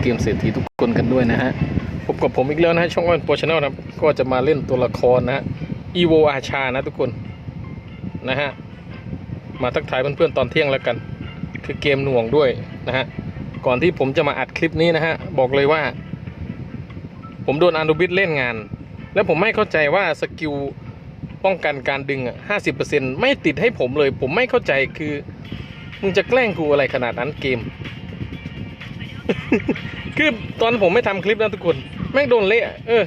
เกมเศรษฐีทุกคนกันด้วยนะฮะพบกับผมอีกแล้วนะฮะช่องวันโปรชแนลนะก็จะมาเล่นตัวละครนะฮะอีโวอาชานะทุกคนนะฮะมาทักทายเพื่อนๆตอนเที่ยงแล้วกัน คือเกมหน่วงด้วยนะฮะก่อนที่ผมจะมาอัดคลิปนี้นะฮะบอกเลยว่า ผมโดนอานุบิสเล่นงาน แล้วผมไม่เข้าใจว่าสกิลป้องกันการดึงอะห้าสิบเปอร์เซ็นไม่ติดให้ผมเลย ผมไม่เข้าใจคือมึงจะแกล้งกูอะไรขนาดนั้นเกม คือตอนผมไม่ทำคลิปนะทุกคนแม่งโดนเละเออ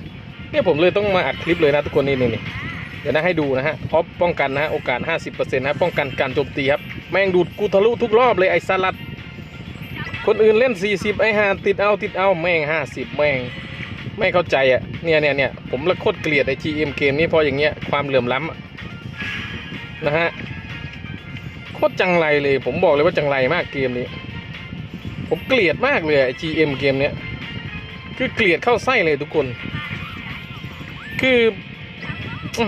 เนี่ยผมเลยต้องมาอัดคลิปเลยนะทุกคนนี่นี่นเดี๋ยวนะให้ดูนะฮะออฟป้องกันนะฮะโอกาส 50%นะป้องกันการโจมตีครับ แม่งดูดกูทะลุทุกรอบเลยไอ้สลัด คนอื่นเล่น 40 ไอ้ห่าติดเอาติดเอาแม่ง 50 แม่ง ไม่เข้าใจอะเนี่ยเนี่ยเนี่ยผมละโคตรเกลียดไอ้ GM เกมนี้พราะอย่างเงี้ยความเหลื่อมล้ำนะฮะโคตรจังไรเลย ผมบอกเลยว่าจังไรมากเกมนี้ ผมเกลียดมากเลยไอ้ GM เกมเนี้ย คือเกลียดเข้าไส้เลยทุกคน คืออ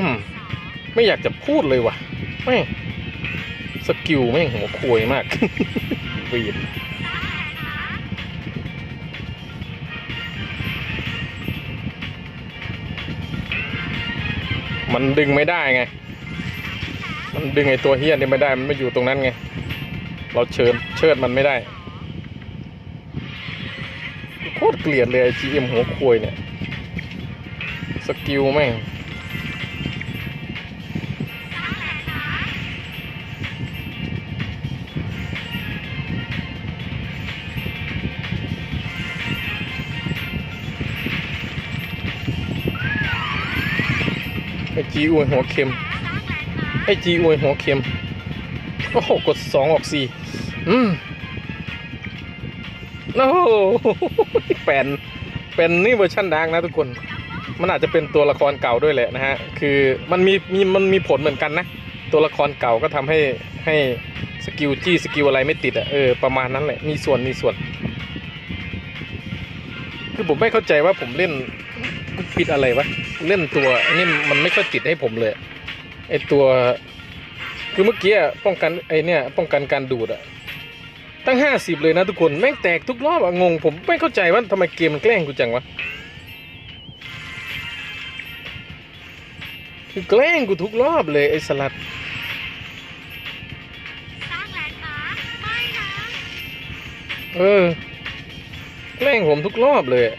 ไม่อยากจะพูดเลยว่ะแม่สกิลแม่งหัวควยมากวีดมันดึงไม่ได้ไง มันดึงไอ้ตัวเฮี้ยนี่ไม่ได้ มันไม่อยู่ตรงนั้นไง เราเชิญเชิดมันไม่ได้ เกลียดเลยไอ้ GM หัวควยเนี่ย สกิลแม่งไอจีอวยหัวเข็ม ไอจีอวยหัวเข็ม โอ้โห กดสองออกสี่อืม โอ้โหแปนเป็นนี่เวอร์ชันดังนะทุกคน มันอาจจะเป็นตัวละครเก่าด้วยแหละนะฮะ คือมันมีมีมันมีผลเหมือนกันนะ ตัวละครเก่าก็ทำให้ให้สกิลจี้สกิลอะไรไม่ติดอะ เออประมาณนั้นแหละ มีส่วนมีส่วน คือผมไม่เข้าใจว่าผมเล่นผิดอะไรวะ เล่นตัวอันนี้มันไม่ค่อยติดให้ผมเลย ไอตัว คือเมื่อกี้ป้องกันไอเนี่ย ป้องกันการดูดอะ ตั้งห้าสิบเลยนะทุกคน แม่งแตกทุกรอบอะงง ผมไม่เข้าใจว่าทำไมเกมมันแกล้งกูจังวะคือแกล้งกูทุกรอบเลยไอ้สลัดสร้างแลนด์มาร์คไม่นะเออ แกล้งผมทุกรอบเลยอะ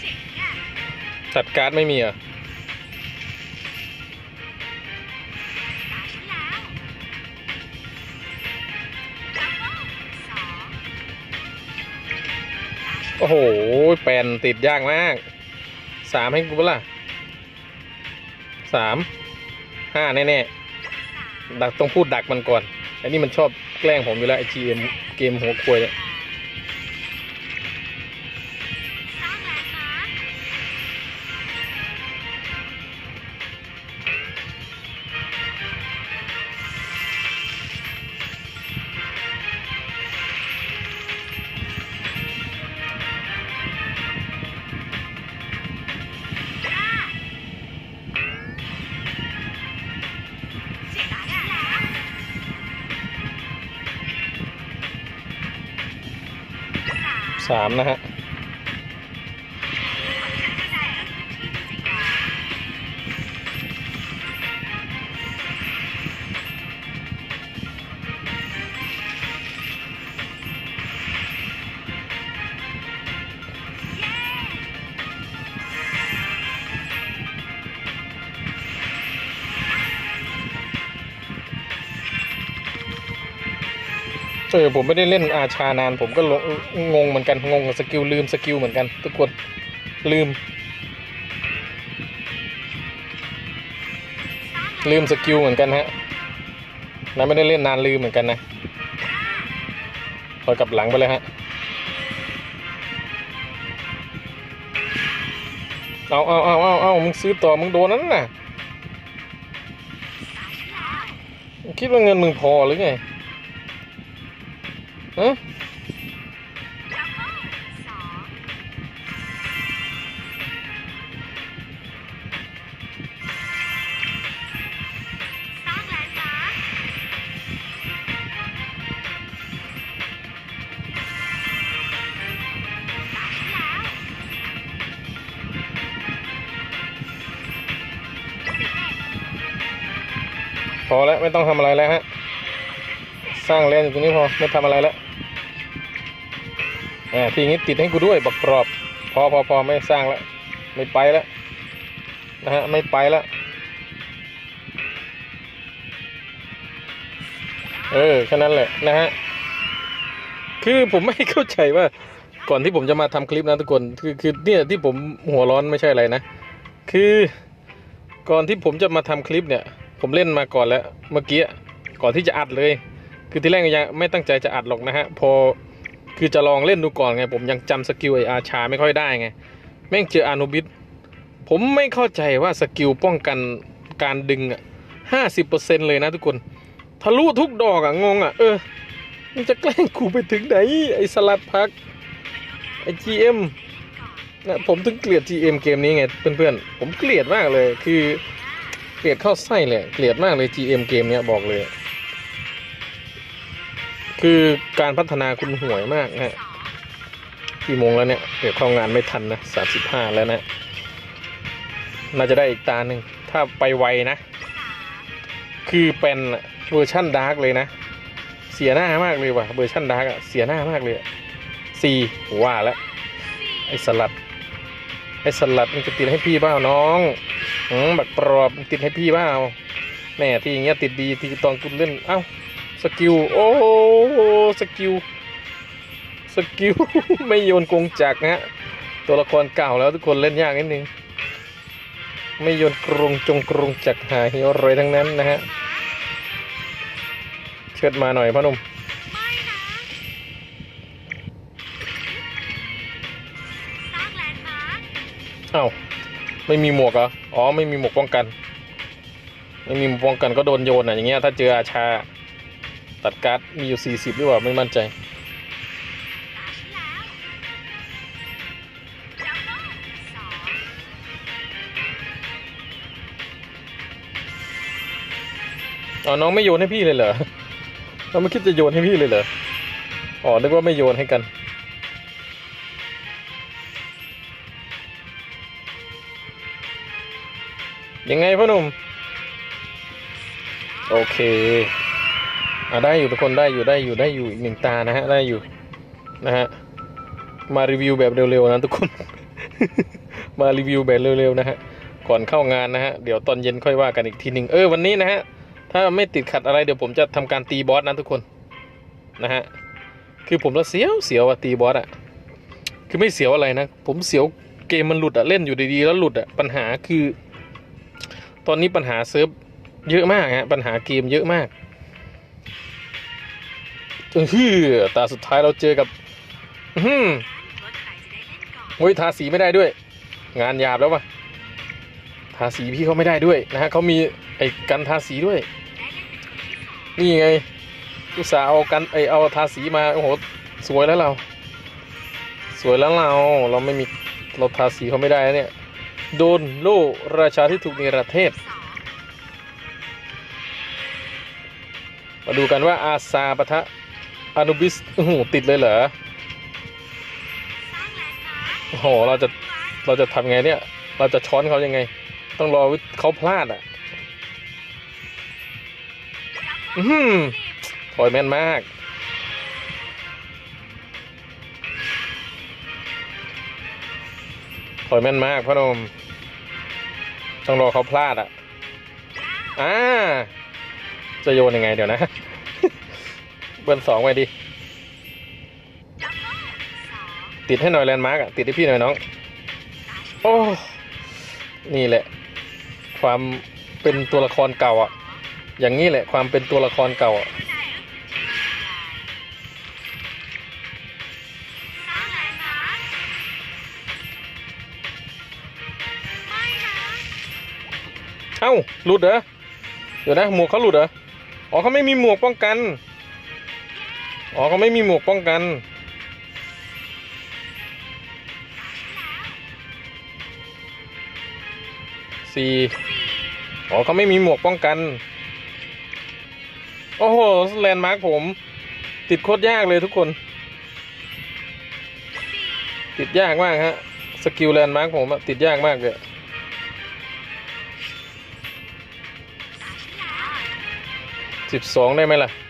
เจ๋งอะตัดการ์ดไม่มีอะ โอ้โห แปนติดยากมาก สามให้กูเปล่ะสาม ห้าแน่ๆ ดักต้องพูดดักมันก่อน อันนี้มันชอบแกล้งผมอยู่แล้วไอจีเอ็มเกมหัวควยเนี่ย สามนะฮะ เออผมไม่ได้เล่นอาชานาน ผมก็งงเหมือนกันงงกับสกิลลืมสกิลเหมือนกันทุกคนลืม ลืมสกิลเหมือนกันฮะนะไม่ได้เล่นนานลืมเหมือนกันนะคอยกลับหลังไปเลยฮะเอาเอาเอาเอาเอามึงซื้อต่อมึงโดนนั้นน่ะ คิดว่าเงินมึงพอหรือไง พอแล้วไม่ต้องทำอะไรแล้วฮะ สร้างเลนอยู่ตรงนี้พอ ไม่ทำอะไรแล้ว อ่าทีนี้ติดให้กูด้วยบักกรอบ พอพอพอไม่สร้างแล้ว ไม่ไปแล้วนะฮะไม่ไปแล้วเออแค่นั้นแหละนะฮะคือผมไม่เข้าใจว่าก่อนที่ผมจะมาทำคลิปนะทุกคนคือคือเนี่ยที่ผมหัวร้อนไม่ใช่อะไรนะ คือก่อนที่ผมจะมาทำคลิปเนี่ย ผมเล่นมาก่อนแล้วเมื่อกี้ก่อนที่จะอัดเลย คือที่แรกยังไม่ตั้งใจจะอัดหรอกนะฮะพอ คือจะลองเล่นดูก่อนไง ผมยังจำสกิลไออาชาไม่ค่อยได้ไง แม่งเจออานุบิสผมไม่เข้าใจว่าสกิลป้องกันการดึงอะห้าสิบเปอร์เซ็นเลยนะทุกคน ทะลุทุกดอกอะ งงอะ เออมันจะแกล้งกูไปถึงไหน ไอสลัดพัก ไอ GM นะผมถึงเกลียด GM เกมนี้ไงเพื่อนๆ ผมเกลียดมากเลยคือเกลียดเข้าไส้เลย เกลียดมากเลย GM เกมเนี้ยบอกเลย คือการพัฒนาคุณห่วยมากนะฮะกี่โมงแล้วเนี่ย เดี๋ยวเข้างานไม่ทันนะสามสิบห้าแล้วนะ น่าจะได้อีกตาหนึ่ง ถ้าไปไวนะ คือเป็นเวอร์ชั่นดาร์กเลยนะ เสียหน้ามากเลยว่ะ เวอร์ชั่นดาร์กอะเสียหน้ามากเลยซีว่าแล้วไอ้สลัด ไอ้สลัดมันจะติดให้พี่เปล่าน้องอืมบักปรอบติดให้พี่เปล่าแน่ที่อย่างเงี้ยติดดีที่ตอนคุณเล่น เอ้า สกิล โอ้สกิล สกิล ไม่โยนกงจักรนะฮะ ตัวละครเก่าแล้วทุกคนเล่นยากนิดนึง ไม่โยนกรงจงกรงจักรหาเฮียอะไรทั้งนั้นนะฮะ เชิดมาหน่อยพ่อหนุ่มไม่นะสร้างแลนด์มาร์คเอ้าไม่มีหมวกเหรอ อ๋อ ไม่มีหมวกป้องกัน ไม่มีหมวกป้องกันก็โดนโยนอะ อย่างเงี้ย ถ้าเจออาชา ตัดการ์ดมีอยู่ 40 หรือเปล่า ไม่มั่นใจองอ๋อ น้องไม่โยนให้พี่เลยเหรอเราไม่คิดจะโยนให้พี่เลยเหรอ อ๋อ นึกว่าไม่โยนให้กันยังไงพ่อหนุ่ม โอเค อะได้อยู่ทุกคนได้อยู่ได้อยู่ได้อยู่อีกหนึ่งตานะฮะได้อยู่นะฮะมารีวิวแบบเร็วๆนะทุกคน มารีวิวแบบเร็วๆนะฮะก่อนเข้างานนะฮะเดี๋ยวตอนเย็นค่อยว่ากันอีกทีหนึ่งเออวันนี้นะฮะถ้าไม่ติดขัดอะไรเดี๋ยวผมจะทำการตีบอสนะทุกคนนะฮะคือผมละเสียวเสียวอะตีบอสอะคือไม่เสียวอะไรนะ ผมเสียวเกมมันหลุดอะเล่นอยู่ดีๆแล้วหลุดอะปัญหาคือ ตอนนี้ปัญหาเซิร์ฟเยอะมากฮะปัญหาเกมเยอะมาก เออตาสุดท้ายเราเจอกับอือหืมว่าใครจะได้เล่นก่อนโอ้ยทาสีไม่ได้ด้วย งานหยาบแล้วปะทาสีพี่เขาไม่ได้ด้วยนะฮะเขามีไอ้กันทาสีด้วย นี่ไงอุตส่าห์เอากันไอเอาทาสีมาโอ้โหสวยแล้วเรา สวยแล้วเราเราไม่มีเราทาสีเขาไม่ได้เนี่ยโดนโลราชาที่ถูกเนรเทศ มาดูกันว่าอาซาปะทะ อนุบิสโอ้โหติดเลยเหรอโอ้โหเราจะเราจะทำไงเนี่ย เราจะช้อนเขายังไง ต้องรอวิเขาพลาดอะ อือหือถอยแม่นมาก ถอยแม่นมากพ่อหนม ต้องรอเขาพลาดอะ อ่า จะโยนยังไงเดี๋ยวนะ เบิร์นสองไปดิดับเบิลสองติดให้หน่อยแลนด์มาร์กอะติดให้พี่หน่อยน้อง โอ้ นี่แหละ ความเป็นตัวละครเก่าอะอย่างนี้แหละความเป็นตัวละครเก่าอะเอ้าหลุดเหรอ เดี๋ยวนะหมวกเขาหลุดเหรอ อ๋อเขาไม่มีหมวกป้องกัน อ๋อเขาไม่มีหมวกป้องกัน สี่อ๋อเขาไม่มีหมวกป้องกัน โอ้โห แลนด์มาร์กผม ติดโคตรยากเลยทุกคน ติดยากมากฮะ สกิลแลนด์มาร์กผมติดยากมากเลยสิบสองได้ไหมล่ะ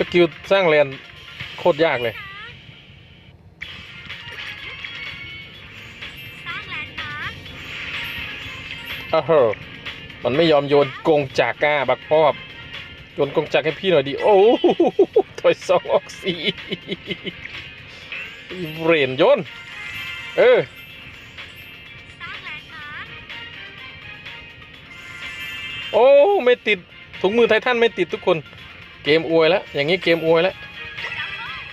สกิลสร้างแลนโคตรยากเลยอ้าวมันไม่ยอมโยนกงจากก้าบักพอบโยนกงจากให้พี่หน่อยดิ โอ้ถอยสองออกสี่เรนโยน เออโอ้ ไม่ติดถุงมือไททันไม่ติดทุกคน เกมอวยแล้ว อย่างนี้เกมอวยแล้ว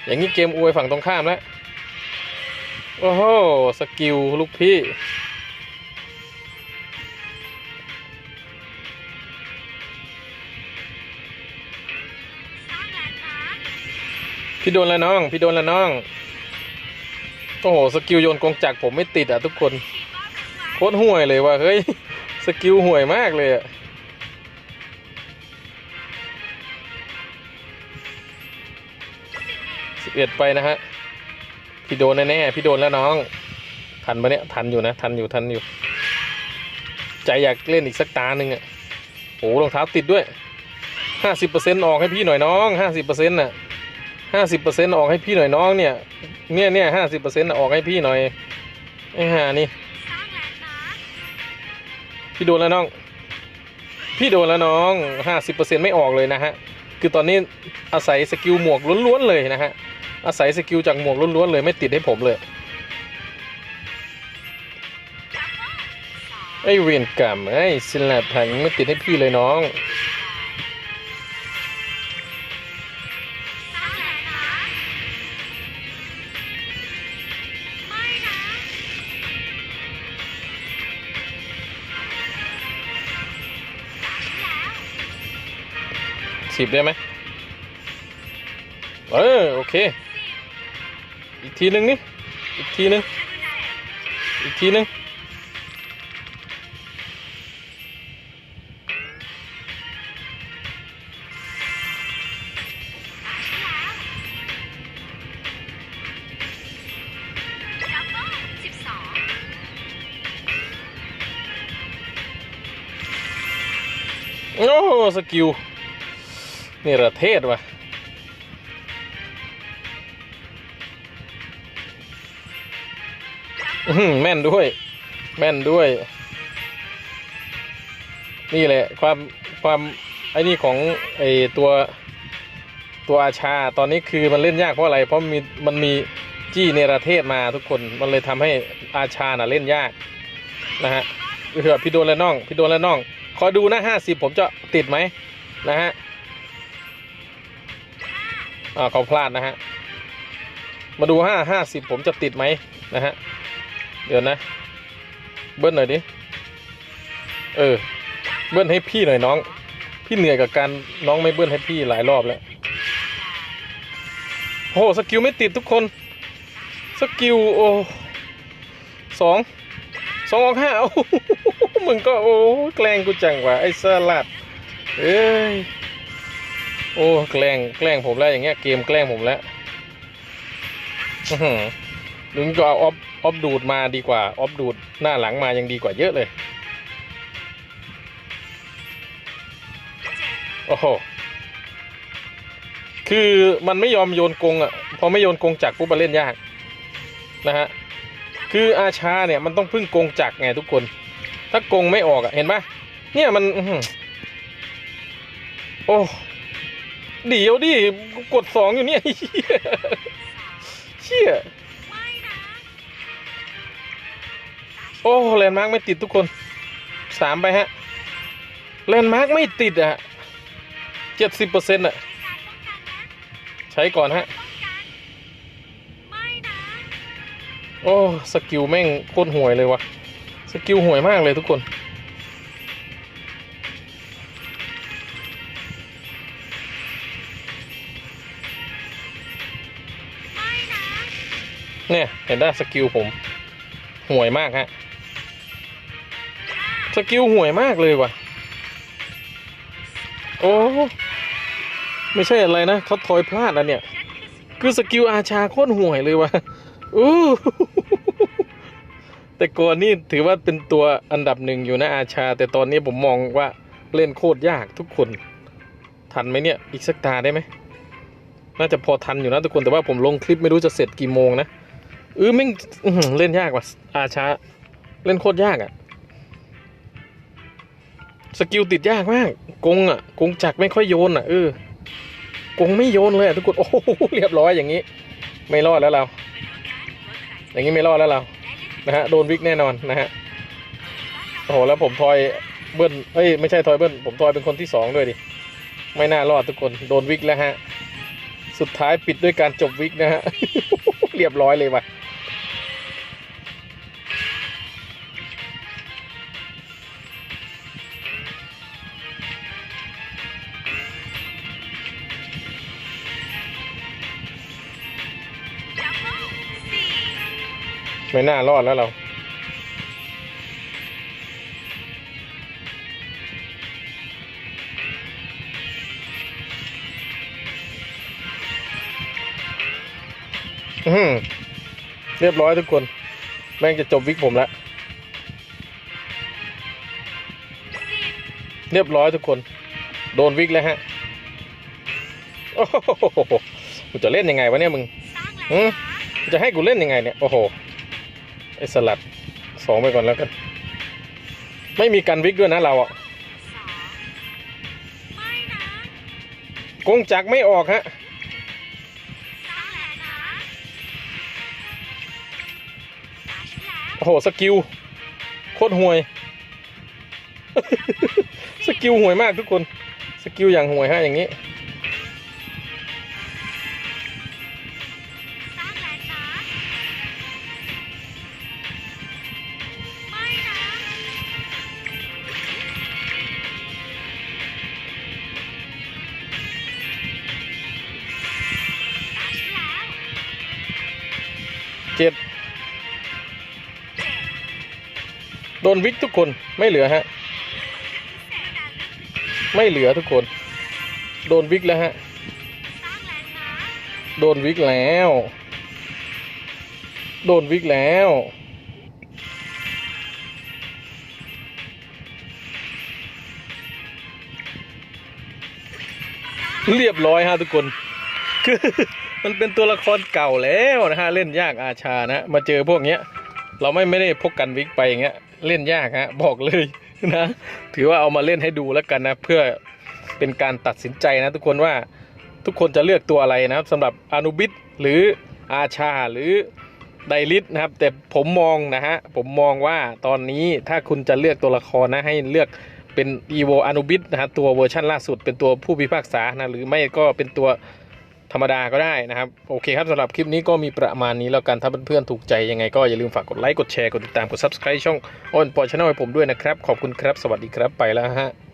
อย่างนี้เกมอวยฝั่งตรงข้ามแล้ว โอ้โห สกิลลูกพี่ พี่โดนแล้วน้อง พี่โดนแล้วน้อง โอ้โห สกิลโยนกงจักรผมไม่ติดอะทุกคน โคตรห่วยเลยว่ะ เฮ้ย สกิลห่วยมากเลยอะ สิบเอ็ดไปนะฮะ พี่โดนแน่ๆพี่โดนแล้วน้อง ทันปะเนี่ย ทันอยู่นะ ทันอยู่ ทันอยู่ ใจอยากเล่นอีกสักตาหนึ่งอะโอ้รองเท้าติดด้วยห้าสิบเปอร์เซ็นต์ออกให้พี่หน่อยน้องห้าสิบเปอร์เซ็นต์น่ะห้าสิบเปอร์เซ็นต์ออกให้พี่หน่อยน้องเนี่ย เนี่ยเนี่ยห้าสิบเปอร์เซ็นต์ออกให้พี่หน่อยไอ้ห่านี่ พี่โดนแล้วน้อง พี่โดนแล้วน้องห้าสิบเปอร์เซ็นต์ไม่ออกเลยนะฮะ คือตอนนี้อาศัยสกิลหมวกล้วนๆเลยนะฮะ อาศัยสกิลจากหมวกล้วนๆเลยไม่ติดให้ผมเลยดับเบิลสองไอ้เวียนกรรมไอ้สิลาพังไม่ติดให้พี่เลยน้องสร้างแลนด์มาร์คไม่นะแล้วสิบได้ไหมเออ โอเคอีก ทีหนึ่งนี่อีกทีหนึ่งอีกทีหนึ่งดับเบิลสิบสองโอ้สกิลนี่ระเทศว่ะ แม่นด้วย แม่นด้วย นี่แหละ ความความไอ้นี่ของไอ้ตัวตัวอาชาตอนนี้คือมันเล่นยากเพราะอะไร เพราะมีมันมีจี้เนรเทศมาทุกคนมันเลยทำให้อาชาน่ะเล่นยากนะฮะเผื่อพี่โดนและน้องพี่โดนและน้องคอยดูนะห้าสิบผมจะติดไหมนะฮะอ่าเขาพลาดนะฮะมาดูห้าห้าสิบผมจะติดไหมนะฮะ เดี๋ยวนะ เบิ้ลหน่อยดิ เออ เบิ้ลให้พี่หน่อยน้อง พี่เหนื่อยกับการน้องไม่เบิ้ลให้พี่หลายรอบแล้วโอ้โหสกิลไม่ติดทุกคน สกิลโอ้สองสองออกห้าโอ้มึงก็โอ้แกล้งกูจังว่ะไอ้สลัดเอ้ยโอ้แกล้งแกล้งผมแล้วอย่างเงี้ยเกมแกล้งผมแล้วอื้อหือลุงก็เอาออฟ ออฟดูดมาดีกว่า ออฟดูดหน้าหลังมายังดีกว่าเยอะเลย โอ้โห คือมันไม่ยอมโยนกงอะ พอไม่โยนกงจักปุ๊บมันเล่นยาก นะฮะ คืออาชาเนี่ยมันต้องพึ่งกงจักไงทุกคน ถ้ากงไม่ออกอะ เห็นปะเนี่ยมันอื้อหือโอ้เดี๋ยวดิ กดสองอยู่เนี่ยเชี่ย อ้แลนด์มาร์กไม่ติดทุกคนสามไปฮะแลนด์มาร์กไม่ติดอะเจ็ดสิบเปอร์เซ็นต์อะใช้ก่อนฮะโอ้สกิลแม่งโคตรห่วยเลยวะสกิลห่วยมากเลยทุกคนเนี่ยเห็นได้สกิลผมห่วยมากฮะ สกิลห่วยมากเลยว่ะ โอ้ ไม่ใช่อะไรนะเขาทอยพลาดนะเนี่ย คือสกิลอาชาโคตรห่วยเลยว่ะอู้แต่ก่อนนี่ถือว่าเป็นตัวอันดับหนึ่งอยู่นะอาชา แต่ตอนนี้ผมมองว่าเล่นโคตรยากทุกคน ทันไหมเนี่ย อีกสักตาได้ไหมน่าจะพอทันอยู่นะทุกคนแต่ว่าผมลงคลิปไม่รู้จะเสร็จกี่โมงนะเออแม่งอื้อหือเล่นยากว่ะอาชา เล่นโคตรยากอะ สกิลติดยากมากกงอะกงจักไม่ค่อยโยนอะเออกงไม่โยนเลยทุกคนโอ้โหเรียบร้อยอย่างนี้ ไม่รอดแล้วเรา อย่างนี้ไม่รอดแล้วเรานะฮะโดนวิกแน่นอนนะฮะโอ้โหแล้วผมทอยเบิ้ลเอ้ยไม่ใช่ทอยเบิ้ลผมทอยเป็นคนที่สองด้วยดิไม่น่ารอดทุกคนโดนวิกแล้วฮะ สุดท้ายปิดด้วยการจบวิกนะฮะเรียบร้อยเลยว่ะ ไม่น่ารอดแล้วเราอื้อหือเรียบร้อยทุกคน แม่งจะจบวิกผมแล้ว เรียบร้อยทุกคน โดนวิกแล้วฮะ โอ้โหกูจะเล่นยังไงวะเนี่ยมึงสร้างหืมจะให้กูเล่นยังไงเนี่ย โอ้โห ไอสลัดสองไปก่อนแล้วกัน ไม่มีกันวิกด้วยนะเราอะสองไม่นะกงจักรไม่ออกฮะสร้างแล้วนะตาฉันแล้วโอ้โหสกิลโคตรห่วย สกิลห่วยมากทุกคน สกิลอย่างห่วยฮะอย่างนี้ เจ็ดโดนวิกทุกคนไม่เหลือฮะ ไม่เหลือทุกคน โดนวิกแล้วฮะสร้างแล้วนะโดนวิกแล้ว โดนวิกแล้วเรียบร้อยฮะทุกคนคือ มันเป็นตัวละครเก่าแล้วนะฮะเล่นยากอาชานะมาเจอพวกเนี้ย เราไม่ไม่ได้พกกันวิกไปอย่างเงี้ยเล่นยากฮะบอกเลยนะ ถือว่าเอามาเล่นให้ดูแล้วกันนะ เพื่อเป็นการตัดสินใจนะ ทุกคนว่าทุกคนจะเลือกตัวอะไรนะครับสำหรับอนุบิดหรืออาชาหรือไดริสนะครับ แต่ผมมองนะฮะผมมองว่าตอนนี้ถ้าคุณจะเลือกตัวละครนะให้เลือกเป็นอีโวอนุบิดนะฮะตัวเวอร์ชันล่าสุดเป็นตัวผู้พิพากษานะหรือไม่ก็เป็นตัว ธรรมดาก็ได้นะครับ โอเคครับสำหรับคลิปนี้ก็มีประมาณนี้แล้วกัน ถ้าเพื่อนๆถูกใจยังไงก็อย่าลืมฝากกดไลค์ กดแชร์ กดติดตาม กด subscribe ช่องอ้นปอชแนลให้ผมด้วยนะครับ ขอบคุณครับ สวัสดีครับ ไปแล้วฮะ